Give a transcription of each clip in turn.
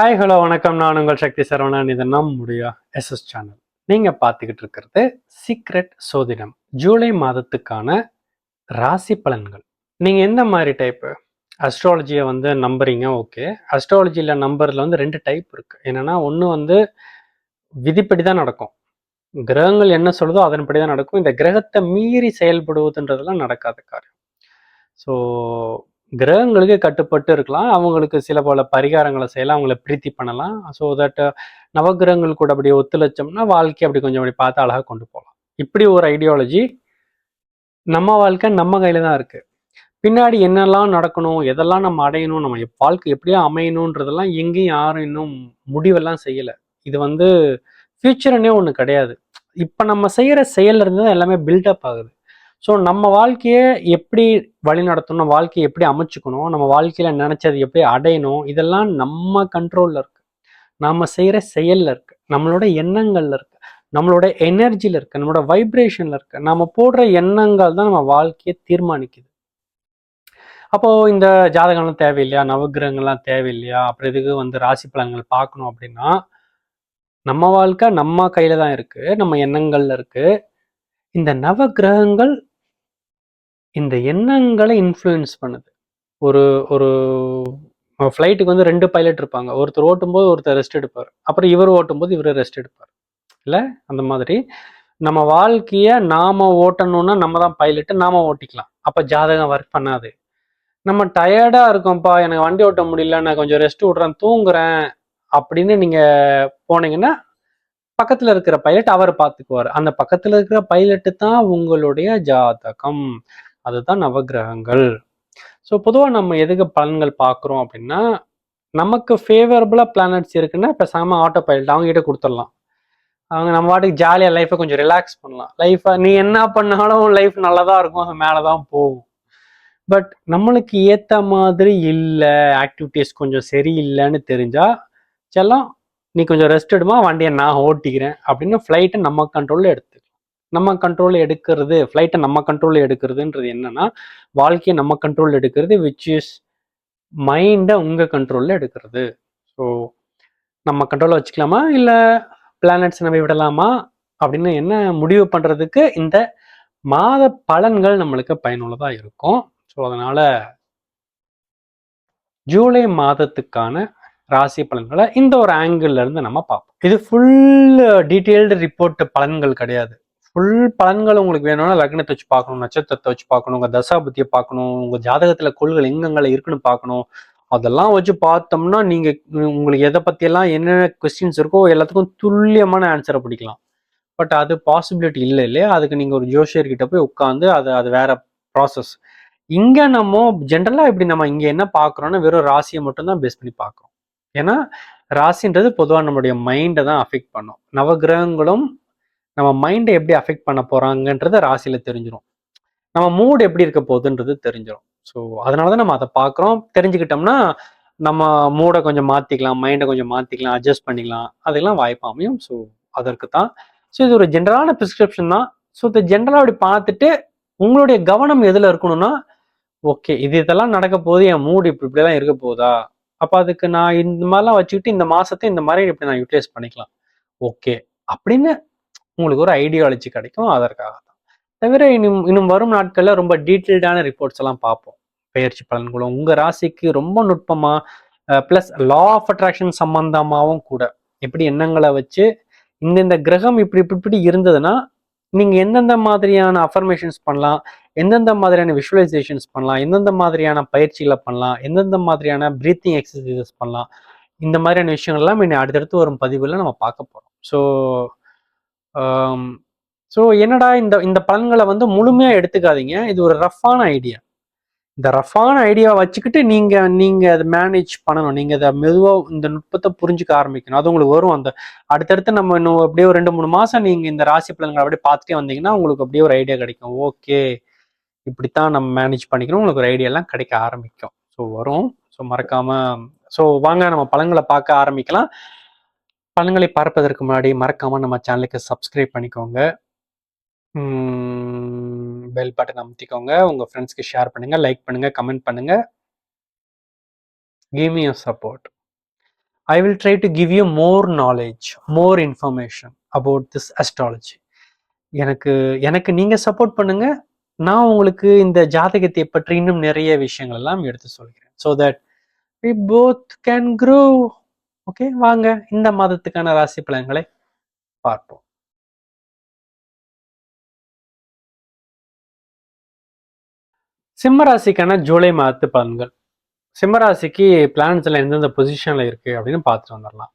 Hi hello வணக்கம். நான் உங்கள் சக்தி சரவணன். இது நம்முடைய எஸ்எஸ் சேனல் நீங்கள் பார்த்துக்கிட்டு இருக்கிறது சீக்ரெட் சோதிடம். ஜூலை மாதத்துக்கான ராசி பலன்கள். நீங்கள் எந்த மாதிரி டைப்பு அஸ்ட்ராலஜியை வந்து நம்புறீங்க ஓகே அஸ்ட்ராலஜியில் நம்பரில் வந்து ரெண்டு டைப் இருக்குது என்னென்னா ஒன்று வந்து விதிப்படி தான் நடக்கும். கிரகங்கள் என்ன சொல்லுதோ அதன்படி தான் நடக்கும். இந்த கிரகத்தை மீறி செயல்படுவதுன்றதெல்லாம் நடக்காத காரியம். ஸோ கிரகங்களுக்கு கட்டுப்பட்டு இருக்கலாம். அவங்களுக்கு சில பல பரிகாரங்களை செய்யலாம். அவங்கள பிரீத்தி பண்ணலாம். ஸோ தட் நவகிரகங்கள் கூட அப்படி ஒத்துழைச்சோம்னா வாழ்க்கை அப்படி கொஞ்சம் அப்படி பார்த்து அழகாக கொண்டு போகலாம். இப்படி ஒரு ஐடியாலஜி நம்ம வாழ்க்கை நம்ம கையில் தான் இருக்குது பின்னாடி என்னெல்லாம் நடக்கணும் எதெல்லாம் நம்ம அடையணும் நம்ம வாழ்க்கை எப்படியோ அமையணுன்றதெல்லாம் எங்கேயும் யாரும் இன்னும் முடிவெல்லாம் செய்யலை. இது வந்து ஃபியூச்சர்னே ஒன்று கிடையாது. இப்போ நம்ம செய்கிற செயல்ல இருந்து தான் எல்லாமே பில்டப் ஆகுது. ஸோ நம்ம வாழ்க்கையை எப்படி வழி நடத்தணும் வாழ்க்கையை எப்படி அமைச்சுக்கணும் நம்ம வாழ்க்கையில் நினைச்சது எப்படி அடையணும் இதெல்லாம் நம்ம கண்ட்ரோலில் இருக்கு. நாம் செய்கிற செயலில் இருக்கு. நம்மளோட எண்ணங்களில் இருக்கு. நம்மளோட எனர்ஜியில் இருக்கு. நம்மளோட வைப்ரேஷனில் இருக்கு. நம்ம போடுற எண்ணங்கள் தான் நம்ம வாழ்க்கையை தீர்மானிக்குது. அப்போது இந்த ஜாதகம்லாம் தேவையில்லையா? நவகிரகங்கள்லாம் தேவையில்லையா? அப்புறம் இதுக்கு வந்து ராசி பலன்கள் பார்க்கணும் அப்படின்னா நம்ம வாழ்க்கை நம்ம கையில் தான் இருக்குது நம்ம எண்ணங்களில் இருக்குது இந்த நவகிரகங்கள் இந்த எண்ணங்களை இன்ஃப்ளூயன்ஸ் பண்ணுது. ஒரு ஒரு ஃப்ளைட்டுக்கு வந்து ரெண்டு பைலட் இருப்பாங்க. ஒருத்தர் ஓட்டும்போது ஒருத்தர் ரெஸ்ட் எடுப்பார். அப்புறம் இவர் ஓட்டும்போது இவர் ரெஸ்ட் எடுப்பார். இல்லை? அந்த மாதிரி. நம்ம வாழ்க்கையை நாம ஓட்டணும்னா நம்ம தான் பைலட்டு நாம ஓட்டிக்கலாம். அப்போ ஜாதகம் ஒர்க் பண்ணாது. நம்ம டயர்டாக இருக்கோம்ப்பா எனக்கு வண்டி ஓட்ட முடியல நான் கொஞ்சம் ரெஸ்ட் விட்றேன் தூங்குறேன் அப்படின்னு நீங்கள் போனீங்கன்னா பக்கத்தில் இருக்கிற பைலட் அவர் பார்த்துக்குவார். அந்த பக்கத்தில் இருக்கிற பைலட்டு தான் உங்களுடைய ஜாதகம். அதுதான் நவகிரகங்கள். ஸோ பொதுவாக நம்ம எதுக்கு பலன்கள் பார்க்குறோம் அப்படின்னா நமக்கு ஃபேவரபுளாக பிளானட்ஸ் இருக்குன்னா பேசாம ஆட்டோ பைலட் அவங்க கிட்ட கொடுத்துடலாம். அவங்க நம்ம வாட்டுக்கு ஜாலியாக லைஃப்பை கொஞ்சம் ரிலாக்ஸ் பண்ணலாம். லைஃப்பை நீ என்ன பண்ணாலும் லைஃப் நல்லா தான் இருக்கும் அது மேலே தான் போகும். பட் நம்மளுக்கு ஏற்ற மாதிரி இல்லை ஆக்டிவிட்டீஸ் கொஞ்சம் சரியில்லைன்னு தெரிஞ்சால் செல்லம் நீ கொஞ்சம் ரெஸ்ட் எடுமா வண்டியை நான் ஓட்டிக்கிறேன் அப்படின்னு ஃப்ளைட்டை நம்ம கண்ட்ரோலில் எடுத்து நம்ம கண்ட்ரோலில் எடுக்கிறது ஃப்ளைட்டை நம்ம கண்ட்ரோலில் எடுக்கிறதுன்றது என்னன்னா வாழ்க்கையை நம்ம கண்ட்ரோல் எடுக்கிறது விச் இஸ் மைண்டை உங்கள் கண்ட்ரோலில் எடுக்கிறது. ஸோ நம்ம கண்ட்ரோலில் வச்சுக்கலாமா? இல்லை பிளானட்ஸ் நம்ம விடலாமா? அப்படின்னு என்ன முடிவு பண்ணுறதுக்கு இந்த மாத பலன்கள் நம்மளுக்கு பயனுள்ளதாக இருக்கும். ஸோ அதனால் ஜூலை மாதத்துக்கான ராசி பலன்களை இந்த ஒரு ஆங்கிள் இருந்து நம்ம பார்ப்போம். இது ஃபுல் டீட்டெயில்டு ரிப்போர்ட் பலன்கள் கிடையாது. ஃபுல் பலன்கள் உங்களுக்கு வேணும்னா லக்னத்தை வச்சு பார்க்கணும் நட்சத்திரத்தை வச்சு பார்க்கணும் உங்கள் தசாபத்தியை பார்க்கணும் உங்கள் ஜாதகத்தில் கொள்கள் எங்கெங்கெல்லாம் இருக்குன்னு பார்க்கணும். அதெல்லாம் வச்சு பார்த்தோம்னா நீங்கள் உங்களுக்கு எதை பற்றியெல்லாம் என்னென்ன கொஸ்டின்ஸ் இருக்கோ எல்லாத்துக்கும் துல்லியமான ஆன்சரை பிடிக்கலாம். பட் அது பாசிபிலிட்டி இல்லை இல்லையா? அதுக்கு நீங்கள் ஒரு ஜோஷியர்கிட்ட போய் உட்காந்து அது அது வேற ப்ராசஸ் இங்கே நம்ம ஜென்ரலாக இப்படி நம்ம இங்கே என்ன பார்க்குறோன்னா வெறும் ராசியை மட்டும்தான் பேஸ் பண்ணி பார்க்குறோம். ஏன்னா ராசின்றது பொதுவாக நம்மளுடைய மைண்டை தான் அஃபெக்ட் பண்ணும். நவகிரகங்களும் நம்ம மைண்டை எப்படி அஃபெக்ட் பண்ண போறாங்கன்றது ராசியில தெரிஞ்சிடும் நம்ம மூட் எப்படி இருக்க போகுதுன்றது தெரிஞ்சிடும் ஸோ அதனால தான் நம்ம அதை பார்க்குறோம் தெரிஞ்சுக்கிட்டோம்னா நம்ம மூடை கொஞ்சம் மாற்றிக்கலாம் மைண்டை கொஞ்சம் மாற்றிக்கலாம் அட்ஜஸ்ட் பண்ணிக்கலாம். அதெல்லாம் வாய்ப்பு அமையும். ஸோ அதற்கு தான் ஸோ இது ஒரு ஜென்ரலான ப்ரிஸ்கிரிப்ஷன் தான். ஸோ இந்த ஜென்ரலாக அப்படி பார்த்துட்டு உங்களுடைய கவனம் எதில் இருக்கணும்னா ஓகே இது இதெல்லாம் நடக்க போது என் மூடு இப்படி இப்படிலாம் இருக்க போதா அப்போ அதுக்கு நான் இந்த மாதிரிலாம் வச்சுக்கிட்டு இந்த மாசத்தை இந்த மாதிரி இப்படி நான் யூட்டிலைஸ் பண்ணிக்கலாம். ஓகே அப்படின்னு உங்களுக்கு ஒரு ஐடியாலஜி கிடைக்கும் அதற்காக தான் தவிர இன்னும் இன்னும் வரும் நாட்களில் ரொம்ப டீட்டெயில்டான ரிப்போர்ட்ஸ் எல்லாம் பார்ப்போம். பயிற்சி பலன்களும். உங்கள் ராசிக்கு ரொம்ப நுட்பமாக ப்ளஸ் லா ஆஃப் அட்ராக்ஷன் சம்பந்தமாகவும் கூட எப்படி எண்ணங்களை வச்சு இந்தந்த கிரகம் இப்படி இப்படி இப்படி இருந்ததுன்னா நீங்கள் எந்தெந்த மாதிரியான அஃபர்மேஷன்ஸ் பண்ணலாம் எந்தெந்த மாதிரியான விஷுவலைசேஷன்ஸ் பண்ணலாம் எந்தெந்த மாதிரியான பயிற்சிகளை பண்ணலாம் எந்தெந்த மாதிரியான ப்ரீத்திங் எக்ஸசைசஸ் பண்ணலாம் இந்த மாதிரியான விஷயங்கள்லாம் இன்னும் அடுத்தடுத்து வரும் பதிவில் நம்ம பார்க்க போகிறோம் ஸோ ஸோ என்னடா இந்த இந்த பலன்களை வந்து முழுமையாக எடுத்துக்காதீங்க. இது ஒரு ரஃப்பான ஐடியா இந்த ரஃப்பான ஐடியாவை வச்சுக்கிட்டு நீங்கள் நீங்கள் அதை மேனேஜ் பண்ணணும். நீங்கள் அதை மெதுவாக இந்த நுட்பத்தை புரிஞ்சுக்க ஆரம்பிக்கணும். அது உங்களுக்கு வரும். அந்த அடுத்தடுத்து நம்ம இன்னும் அப்படியே ஒரு ரெண்டு மூணு மாதம் நீங்கள் இந்த ராசி பலன்களை அப்படியே பார்த்துட்டே வந்தீங்கன்னா உங்களுக்கு அப்படியே ஒரு ஐடியா கிடைக்கும். ஓகே இப்படித்தான் நம்ம மேனேஜ் பண்ணிக்கணும். உங்களுக்கு ஒரு ஐடியாலாம் கிடைக்க ஆரம்பிக்கும். ஸோ வரும். ஸோ மறக்காமல் ஸோ வாங்க நம்ம பழங்களை பார்க்க ஆரம்பிக்கலாம். பழங்களை பார்ப்பதற்கு முன்னாடி மறக்காம நம்ம சேனலுக்கு சப்ஸ்கிரைப் பண்ணிக்கோங்க. பெல் பட்டன் அமுத்திக்கோங்க. உங்க ஃப்ரெண்ட்ஸ்க்கு ஷேர் பண்ணுங்க லைக் பண்ணுங்க கமெண்ட் பண்ணுங்க. Give me your support I will try to give you more knowledge more information about this astrology எனக்கு எனக்கு நீங்க சப்போர்ட் பண்ணுங்க. நான் உங்களுக்கு இந்த ஜாதகத்தை பற்றி இன்னும் நிறைய விஷயங்கள் எல்லாம் எடுத்து சொல்கிறேன். So that we both can grow okay வாங்க. இந்த மாதத்துக்கான ராசி பலன்களை பார்ப்போம். சிம்ம ராசிக்கான ஜூலை மாதத்து பலன்கள். சிம்ம ராசிக்கு பிளான்ஸ்ல எந்தெந்த பொசிஷன்ல இருக்கு அப்படின்னு பார்த்துட்டு வந்துடலாம்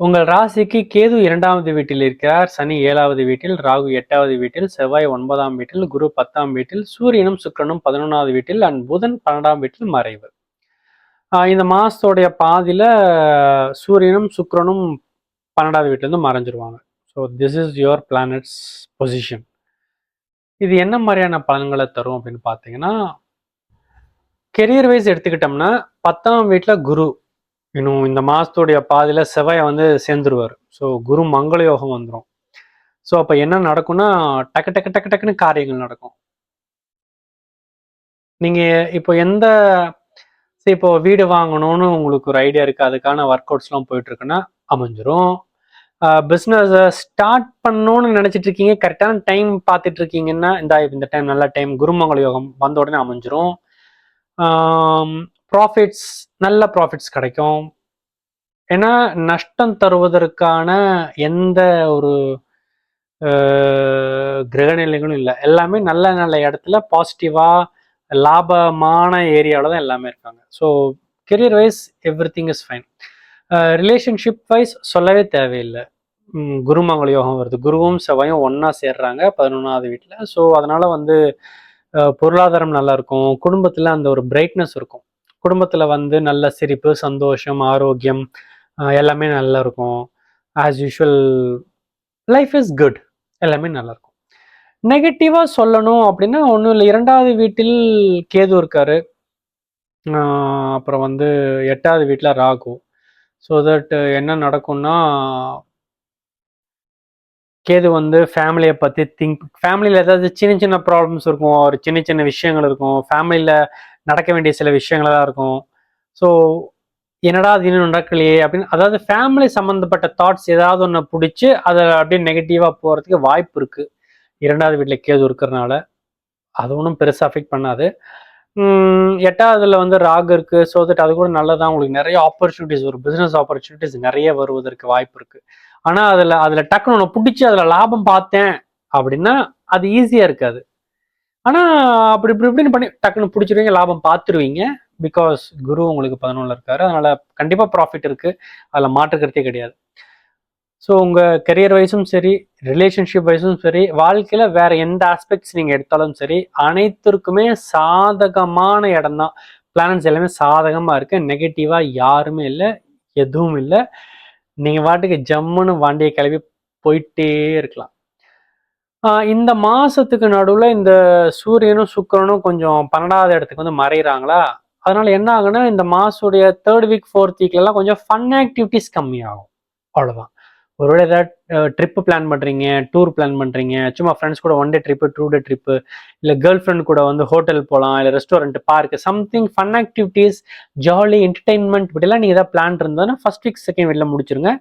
உங்கள் ராசிக்கு கேது இரண்டாவது வீட்டில் இருக்கிறார் சனி ஏழாவது வீட்டில் ராகு எட்டாவது வீட்டில் செவ்வாய் ஒன்பதாம் வீட்டில் குரு பத்தாம் வீட்டில் சூரியனும் சுக்கரனும் பதினொன்றாவது வீட்டில் அண்ட் புதன் பன்னெண்டாம் வீட்டில் மறைவு. இந்த மாதத்தோடைய பாதியில் சூரியனும் சுக்கரனும் பன்னெண்டாவது வீட்டிலேருந்து மறைஞ்சிருவாங்க. So this is your planets position இது என்ன மாதிரியான பலன்களை தரும் அப்படின்னு பார்த்தீங்கன்னா கெரியர் வைஸ் எடுத்துக்கிட்டோம்னா பத்தாம் வீட்டில் குரு. இன்னும் இந்த மாதத்துடைய பாதியில் செவ்வாயை வந்து சேர்ந்துருவார். ஸோ குரு மங்கள யோகம் வந்துடும் ஸோ அப்போ என்ன நடக்கும்னா டக்கு டக்கு டக்கு டக்குன்னு காரியங்கள் நடக்கும். நீங்கள் இப்போ எந்த ஸோ இப்போ வீடு வாங்கணும்னு உங்களுக்கு ஒரு ஐடியா இருக்குது அதுக்கான ஒர்க் அவுட்ஸ்லாம் போயிட்டுருக்குன்னா அமைஞ்சிரும். பிஸ்னஸை ஸ்டார்ட் பண்ணணும்னு நினச்சிட்டு இருக்கீங்க. கரெக்டான டைம் பார்த்துட்டு இருக்கீங்கன்னா இந்த இந்த டைம் நல்ல டைம் குருமங்கல யோகம் வந்த உடனே அமைஞ்சிரும். ப்ராஃபிட்ஸ் நல்ல ப்ராஃபிட்ஸ் கிடைக்கும். ஏன்னா நஷ்டம் தருவதற்கான எந்த ஒரு கிரகநிலைகளும் இல்லை. எல்லாமே நல்ல நல்ல இடத்துல பாசிட்டிவாக லாபமான ஏரியாவில் தான் எல்லாமே இருக்காங்க. So career wise everything is fine relationship wise சொல்லவே தேவையில்லை. குருமங்கள யோகம் வருது. குருவும் செவ்வாயும் ஒன்றா சேர்றாங்க பதினொன்றாவது வீட்டில் ஸோ அதனால் வந்து பொருளாதாரம் நல்லா இருக்கும். குடும்பத்தில் அந்த ஒரு பிரைட்னஸ் இருக்கும். குடும்பத்தில் வந்து நல்ல சிரிப்பு சந்தோஷம் ஆரோக்கியம் எல்லாமே நல்லா இருக்கும். As usual life is good எல்லாமே நல்லாயிருக்கும் நெகட்டிவாக சொல்லணும் அப்படின்னா ஒன்றும் இல்லை. இரண்டாவது வீட்டில் கேது இருக்காரு. அப்புறம் வந்து எட்டாவது வீட்டில் ராகு. ஸோ தட் என்ன நடக்கும்னா கேது வந்து ஃபேமிலியை பற்றி திங்க் ஃபேமிலியில் ஏதாவது சின்ன சின்ன ப்ராப்ளம்ஸ் இருக்கும். ஒரு சின்ன சின்ன விஷயங்கள் இருக்கும். ஃபேமிலியில் நடக்க வேண்டிய சில விஷயங்களாக இருக்கும். ஸோ என்னடா அது இன்னும் நடக்கலையே அப்படின்னு அதாவது ஃபேமிலி சம்மந்தப்பட்ட தாட்ஸ் ஏதாவது ஒன்று பிடிச்சி அதை அப்படியே நெகட்டிவாக போகிறதுக்கு வாய்ப்பு இருக்குது இரண்டாவது வீட்டில் கேது இருக்கிறனால அது ஒன்றும் பெருசாக அஃபெக்ட் பண்ணாது. எட்டாவதுல வந்து ராகு இருக்கு ஸோ தட் அது கூட நல்லதான் உங்களுக்கு நிறைய ஆப்பர்ச்சுனிட்டிஸ் ஒரு பிசினஸ் ஆப்பர்ச்சுனிட்டிஸ் நிறைய வருவதற்கு வாய்ப்பு இருக்கு. ஆனா அதுல அதுல டக்குன்னு ஒன்று பிடிச்சி அதுல லாபம் பார்த்தேன் அப்படின்னா அது ஈஸியா இருக்காது. ஆனா அப்படி இப்படி இப்படின்னு பண்ணி டக்குன்னு பிடிச்சிருவீங்க லாபம் பார்த்துருவீங்க. பிகாஸ் குரு உங்களுக்கு பதினொன்றில் இருக்காரு. அதனால கண்டிப்பாக ப்ராஃபிட் இருக்கு. அதில் மாற்றுக்கிறதே கிடையாது. ஸோ உங்கள் கெரியர் வைஸும் சரி ரிலேஷன்ஷிப் வைஸும் சரி வாழ்க்கையில் வேறு எந்த ஆஸ்பெக்ட்ஸ் நீங்கள் எடுத்தாலும் சரி அனைத்திற்குமே சாதகமான இடம் தான் பிளானட்ஸ் எல்லாமே சாதகமாக இருக்கு. நெகட்டிவாக யாருமே இல்லை எதுவும் இல்லை. நீங்கள் வாட்டுக்கு ஜம்முன்னு வண்டியை கிளம்பி போயிட்டே இருக்கலாம். இந்த மாதத்துக்கு நடுவில் இந்த சூரியனும் சுக்கிரனும் கொஞ்சம் பன்னெண்டாவது இடத்துக்கு வந்து மறைகிறாங்களா அதனால என்ன ஆகுன்னா இந்த மாதத்துடைய தேர்ட் வீக் ஃபோர்த் வீக்லலாம் கொஞ்சம் ஃபன் ஆக்டிவிட்டிஸ் கம்மியாகும். அவ்வளோதான் ஒருவேளை ஏதாவது ட்ரிப்பு பிளான் பண்ணுறீங்க டூர் பிளான் பண்ணுறீங்க சும்மா ஃப்ரெண்ட்ஸ் கூட one day trip two day trip இல்லை கேர்ள் ஃப்ரெண்ட் கூட வந்து ஹோட்டல் போகலாம் இல்லை restaurant park something fun activities jolly entertainment இப்படிலாம் நீங்கள் ஏதாவது பிளான் இருந்ததுன்னா ஃபர்ஸ்ட் வீக் செகண்ட் வீட்டில் முடிச்சிருங்க.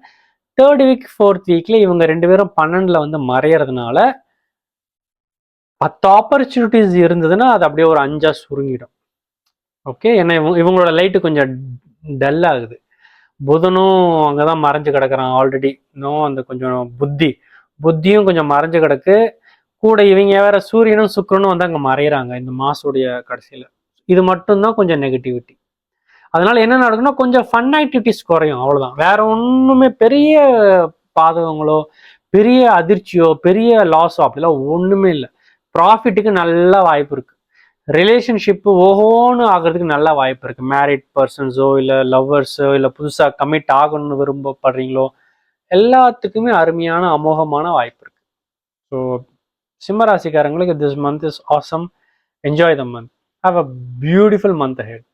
தேர்ட் வீக் ஃபோர்த் வீக்கில் இவங்க ரெண்டு பேரும் பன்னெண்டில் வந்து மறையறதுனால பத்து ஆப்பர்ச்சுனிட்டிஸ் இருந்ததுன்னா அது அப்படியே ஒரு அஞ்சா சுருங்கிடும். ஓகே ஏன்னா இவங்க இவங்களோட லைட்டு கொஞ்சம் டல் ஆகுது. புதனும் அங்கே தான் மறைஞ்சு கிடக்குறான் ஆல்ரெடி இன்னும் அந்த கொஞ்சம் புத்தி. புத்தியும் கொஞ்சம் மறைஞ்சு கிடக்கு. கூட இவங்க வேற சூரியனும் சுக்கிரனும் வந்து அங்கே மறையிறாங்க இந்த மாசோடைய கடைசியில். இது மட்டும்தான் கொஞ்சம் நெகட்டிவிட்டி அதனால என்ன நடக்குன்னா கொஞ்சம் ஃபன் ஆக்டிவிட்டிஸ் குறையும் அவ்வளோதான் வேற ஒன்றுமே பெரிய பாதகங்களோ பெரிய அதிர்ச்சியோ பெரிய லாஸோ அப்படிலாம் ஒன்றுமே இல்லை. ப்ராஃபிட்டுக்கு நல்ல வாய்ப்பு இருக்குது ரிலேஷன்ஷிப்பு ஓஹோன்னு ஆகிறதுக்கு நல்ல வாய்ப்பு இருக்குது மேரிட் பர்சன்ஸோ இல்லை லவ்வர்ஸோ இல்லை புதுசாக கமிட் ஆகணும்னு விரும்பப்படுறீங்களோ எல்லாத்துக்குமே அருமையான அமோகமான வாய்ப்பு இருக்கு. ஸோ சிம்ம ராசிக்காரங்களுக்கு this month is awesome enjoy the month have a beautiful month ahead